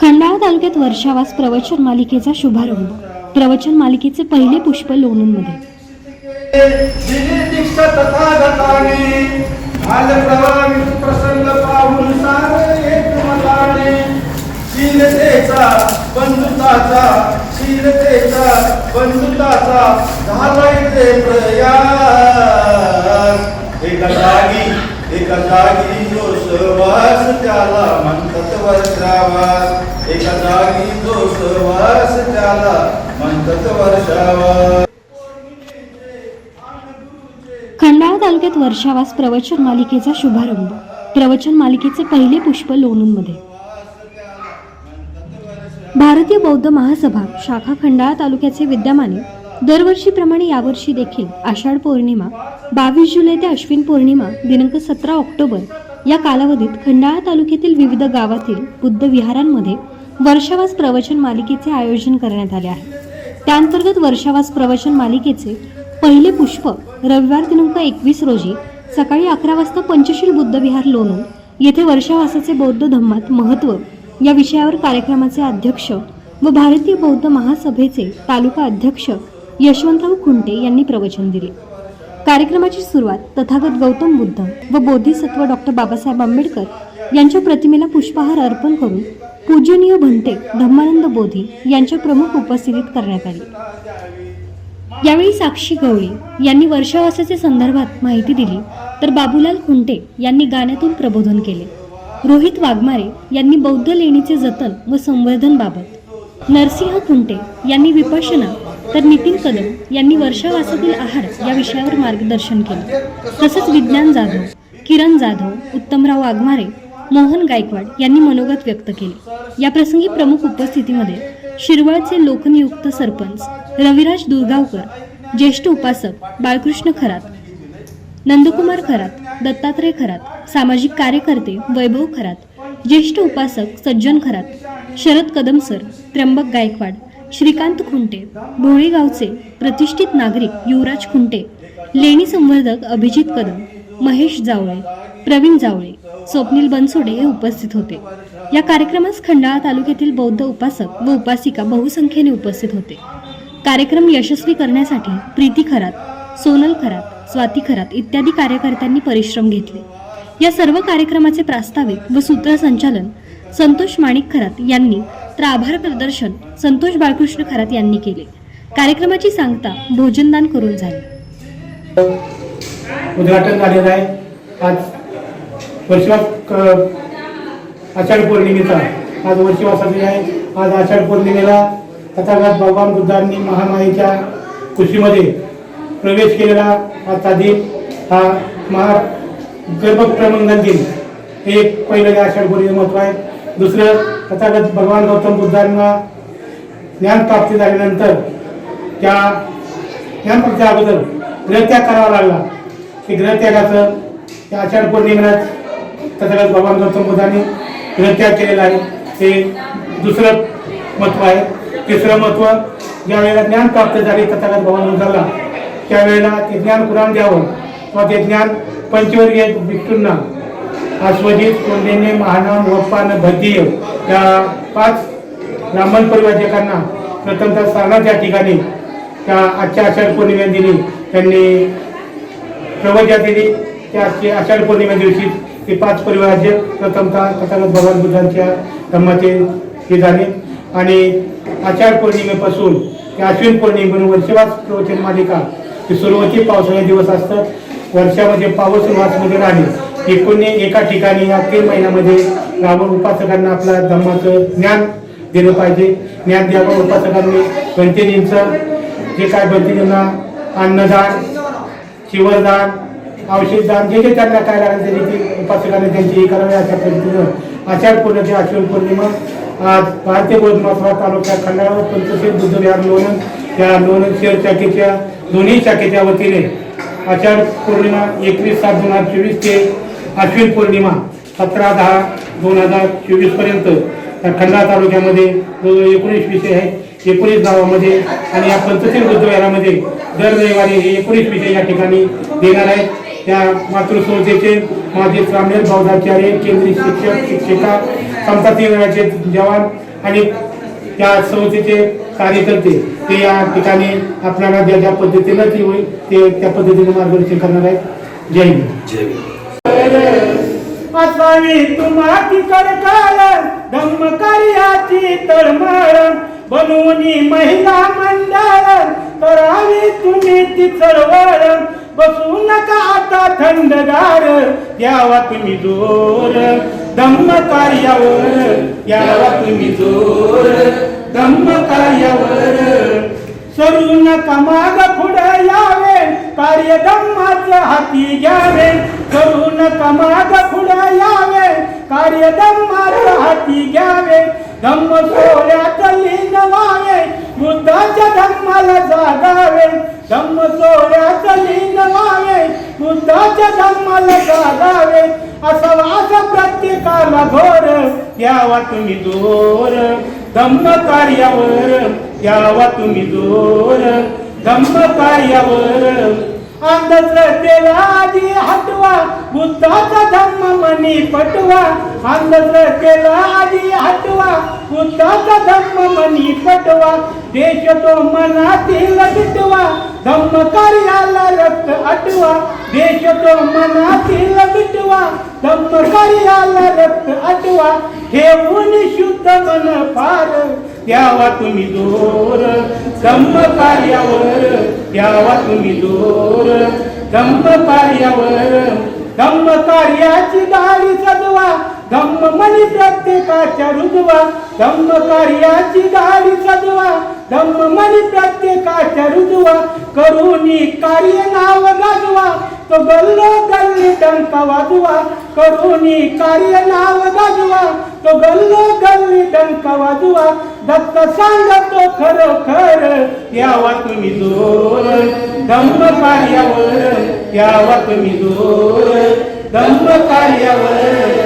खंडाळा तालुक्यात वर्षावास प्रवचन मालिकेचा शुभारंभ. प्रवचन मालिकेचे पहिले पुष्प लोणंदमध्ये. दीक्षा तथागताने आल प्रभावित प्रसंग पाहून सारे एकमताने शीलतेचा बंधुताचा शीलतेचा बंधुताचा झालाय ते प्रयास. एका जागी एका जागी जो सहवास त्याला म्हणतात वर्षावास. एका जागी जो सहवास त्याला म्हणतात वर्षावास. संस्कृतीत वर्षावास प्रवचन मालिकेचा शुभारंभ. प्रवचन मालिकेचे पहिले पुष्प लोणूंमध्ये भारतीय बौद्ध महासभा शाखा खंडाळा तालुक्याचे विद्यमाने दरवर्षीप्रमाणे यावर्षी देखील आषाढ पौर्णिमा बावीस जुलै ते अश्विन पौर्णिमा दिनांक सतरा ऑक्टोबर या कालावधीत खंडाळा तालुक्यातील विविध गावातील बुद्ध विहारांमध्ये वर्षावास प्रवचन मालिकेचे आयोजन करण्यात आले आहे. त्याअंतर्गत वर्षावास प्रवचन मालिकेचे पहिले पुष्प रविवार दिनांक एकवीस रोजी सकाळी अकरा वाजता पंचशील बुद्धविहार लोणू लोणून येथे वर्षावासाचे बौद्ध धम्मात महत्त्व या विषयावर कार्यक्रमाचे अध्यक्ष व भारतीय बौद्ध महासभेचे तालुका अध्यक्ष यशवंतराव खुंटे यांनी प्रवचन दिले. कार्यक्रमाची सुरुवात तथागत गौतम बुद्ध व बोधिसत्व डॉक्टर बाबासाहेब आंबेडकर यांच्या प्रतिमेला पुष्पहार अर्पण करून पूजनीय भंते धम्मानंद बोधी यांच्या प्रमुख उपस्थितीत करण्यात आली. यावेळी साक्षी गवळी यांनी वर्षावासाच्या संदर्भात माहिती दिली तर बाबूलाल खुंटे यांनी गाण्यातून प्रबोधन केले. रोहित वाघमारे यांनी बौद्ध लेणीचे जतन व संवर्धन बाबत. नरसिंह खुंटे यांनी विपशना तर नितीन कदम यांनी वर्षावासातील आहार या विषयावर मार्गदर्शन केले. तसंच विज्ञान जाधव किरण जाधव उत्तमराव वाघमारे मोहन गायकवाड यांनी मनोगत व्यक्त केले. या प्रसंगी प्रमुख उपस्थितीमध्ये शिरवळचे लोकनियुक्त सरपंच रविराज दुर्गावकर ज्येष्ठ उपासक बाळकृष्ण खरात नंदकुमार खरात दत्तात्रय खरात सामाजिक कार्यकर्ते वैभव खरात ज्येष्ठ उपासक सज्जन खरात शरद कदम सर त्र्यंबक गायकवाड श्रीकांत खुंटे भोळेगावचे प्रतिष्ठित नागरिक युवराज खुंटे लेणी संवर्धक अभिजित कदम महेश जावळे प्रवीण जावळे स्वप्नील बनसोडे हे उपस्थित होते. या कार्यक्रमास खंडाळा तालुक्यातील बौद्ध उपासक व उपासिका बहुसंख्येने उपस्थित होते. कार्यक्रम यशस्वी करण्यासाठी प्रीती खरात सोनल खरात स्वाती खरात इत्यादी कार्यकर्त्यांनी परिश्रम घेतले. या सर्व कार्यक्रमाचे प्रास्ताविक व सूत्रसंचालन संतोष माणिक खरात यांनी तर आभार प्रदर्शन संतोष बाळकृष्ण खरात यांनी केले. कार्यक्रमाची सांगता भोजनदान करून झाली. उद्घाटन झालेलं आहे. आज वर्षवास क- आषाढ पौर्णिमेचा आज वर्षवासाचे आहे. आज आषाढ पौर्णिमेला तथागत भगवान बुद्धांनी महामाईच्या कुशीमध्ये प्रवेश केलेला आजचा दिन हा महा गर्भप्रमंगन दिन. हे पहिलं आषाढ पौर्णिमेचं महत्त्व आहे. दुसरं तथागत भगवान गौतम बुद्धांना ज्ञान प्राप्ती झाल्यानंतर त्या ज्ञानप्राप्ती अगोदर ग्रहत्याग करावा लागला. ते ग्रहत्यागाचं त्या आषाढ पौर्णिमेलाच तथागत भगवान गौतम बुद्धांनी ग्रहत्याग केलेला आहे. ते दुसरं महत्त्व आहे. तिसरं महत्त्व ज्यावेळेला ज्ञान प्राप्त झाले तथागत भगवान गौतमला त्यावेळेला ते ज्ञान कुणाला द्यावं किंवा ते ज्ञान पंचवर्गीय भिक्षूंना आश्वजित कोंडेने महानाम वप्पान भद्दीय या पाच ब्राह्मण परिवाजकांना प्रथमतः सारनाथ या ठिकाणी त्या आजच्या आषाढ पौर्णिमे दिली. त्यांनी प्रवजा दिली. त्या आषाढ पौर्णिमे दिवशी ते पाच परिवाराचे प्रथमतः तथागत भगवान बुद्धांच्या धर्माचे हे झाले. आणि आषाढ पौर्णिमेपासून ते अश्विन पौर्णिमेपर्यंत वर्षवास प्रवचन मालिका ही सुरुवाती पावसाळे दिवस असतात. वर्षामध्ये पाऊस मासमध्ये राहणे एकूण एका ठिकाणी या तीन महिन्यामध्ये रावण उपासकांना आपल्या धर्माचं ज्ञान दिलं पाहिजे. ज्ञान द्यावं. उपासकांनी गणतीजींचं जे काय गणतीजींना अन्नदान शिवरदान औषधदान जे जे त्यांना काय लागेल त्यांनी ते उपासकांनी त्यांची हे अशा पद्धतीनं आषाढ पौर्णिमेची आश्विन पौर्णिमा आज भारतीय बौद्ध तालुका तालुक्या खंडाळा पंचशील बुद्ध विहार लोणंद या लोणंद शहर शाखेच्या दोन्ही शाखेच्या वतीने आषाढ पौर्णिमा एकवीस सात दोन हजार चोवीस ते आश्विन पौर्णिमा सतरा दहा दोन हजार चोवीसपर्यंत या खंडा तालुक्यामध्ये एकोणीस विषय आहेत. एकोणीस गावामध्ये आणि या पंचशील बुद्धविहारामध्ये दर रविवारी हे एकोणीस विषय या ठिकाणी देणार आहेत. त्या मातृसंस्थेचे माजी सामनेर बौद्धाचार्य केंद्रीय शिक्षक शिक्षिका समता विभागाचे जवान आणि त्या संस्थेचे कार्यकर्ते ते या ठिकाणी आपल्याला ज्या ज्या पद्धतीनं ती होईल ते त्या पद्धतीने मार्गदर्शन करणार आहेत. जय हिंद. तुम्हा कडकाळ धम्मकार्याची तळमळ. बनवून महिला मंडळ करावी तुम्ही ती चळवळ. बसू नका आता थंडगार द्यावा तुम्ही जोर. धम्म कार्यावर द्यावा तुम्ही जोर. धम्म कार्यावर. सरू नका माग पुढे यावे कार्य दम्माच हाती घ्यावे. सरू नका माग पुढे यावे कार्य दम्माच हाती घ्यावे. धम्म सोहळ्यात लीन व्हावे बुद्धाच्या धर्माला जागावे धम्म सोहळ्यात लीन व्हावे बुद्धाच्या धर्माला जागावे असा वास प्रत्येकाला घोर द्यावा तुम्ही जोर धम्म कार्यावर द्यावा तुम्ही जोर धम्म कार्यावर आधी हटवा बुद्धाचा धम्म मनी पटवा. अंधश्रद्धेला आधी हटवा बुद्धाचा धम्म मनी पटवा. देश तो मनातील बिटवा धम्म कार्याला रक्त अटवा देश तो मनातील बिटवा धम्म कार्याला रक्त अटवा ठेवून शुद्ध मन फार द्यावा तुम्ही जोर. धम्म कार्यावर द्यावा तुम्ही जोर. धम्म कार्यावर धम्म कार्याची गाडी सजवा. धम्म मनी प्रत्येकाच्या रुजवा. धम्म कार्याची गाडी सजवा. धम्म मनी प्रत्येकाच्या रुजवा. करुणी कार्य नाव गाजवा. तो गल्लो गल्ली डंका वाजवा. करुणी कार्य नाव गाजवा. तो गल्लो गल्ली डंक वाजवा दत्त सांगतो खरोखर यावा तुम्ही जोर. धम्म कार्यावर यावा तुम्ही जोर. धम्म कार्यावर